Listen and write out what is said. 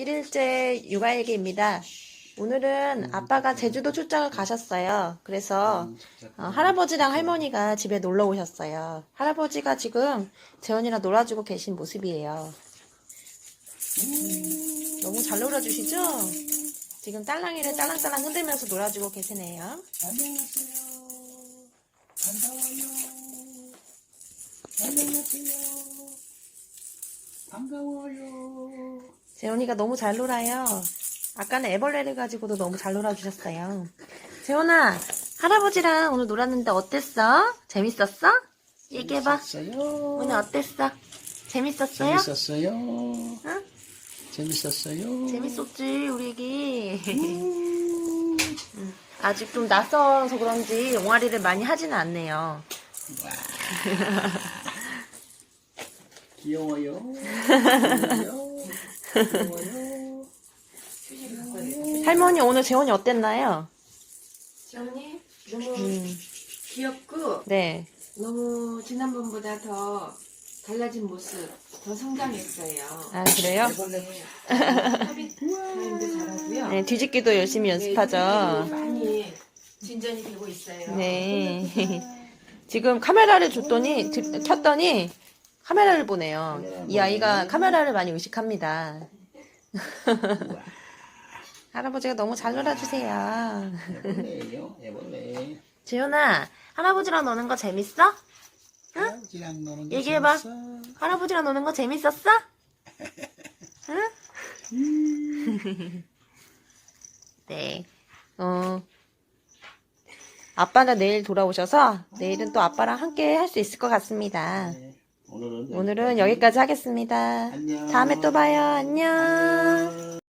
1일째 육아일기입니다. 오늘은 아빠가 제주도 출장을 가셨어요. 그래서 어, 할아버지랑 할머니가 집에 놀러 오셨어요. 할아버지가 지금 재원이랑 놀아주고 계신 모습이에요. 음, 너무 잘 놀아주시죠? 지금 딸랑이를 딸랑딸랑 흔들면서 놀아주고 계시네요. 안녕하세요. 반가워요. 안녕하세요. 반가워요. 재원이가 너무 잘 놀아요. 아까는 애벌레를 가지고도 너무 잘 놀아주셨어요. 재원아, 할아버지랑 오늘 놀았는데 어땠어? 재밌었어? 얘기해봐. 재밌었어요. 오늘 어땠어? 재밌었어요? 재밌었어요. 응? 재밌었어요. 재밌었지, 우리 애기. 음, 아직 좀 낯설어서 그런지 옹알이를 많이 하지는 않네요. 귀여워요. 귀여워요. 할머니, 오늘 재원이 어땠나요? 지원이 너무 음, 귀엽고 네. 너무 지난번보다 더 달라진 모습 더 성장했어요. 아, 그래요? 네. 합의 타임도 잘하고요. 네, 뒤집기도 열심히 연습하죠. 네, 많이 진전이 되고 있어요. 네. 지금 카메라를 줬더니, 드- 켰더니, 카메라를 보네요. 이 아이가 카메라를 많이 의식합니다. 할아버지가 너무 잘 놀아주세요. 재현아, 할아버지랑 노는 거 재밌어? 할아버지랑 노는 게 얘기해봐. 재밌어. 할아버지랑 노는 거 재밌었어? 응? 네. 어, 아빠가 내일 돌아오셔서 내일은 또 아빠랑 함께 할 수 있을 것 같습니다. 네. 오늘은 오늘은 여기까지 하겠습니다. 안녕. 다음에 또 봐요. 안녕. 안녕.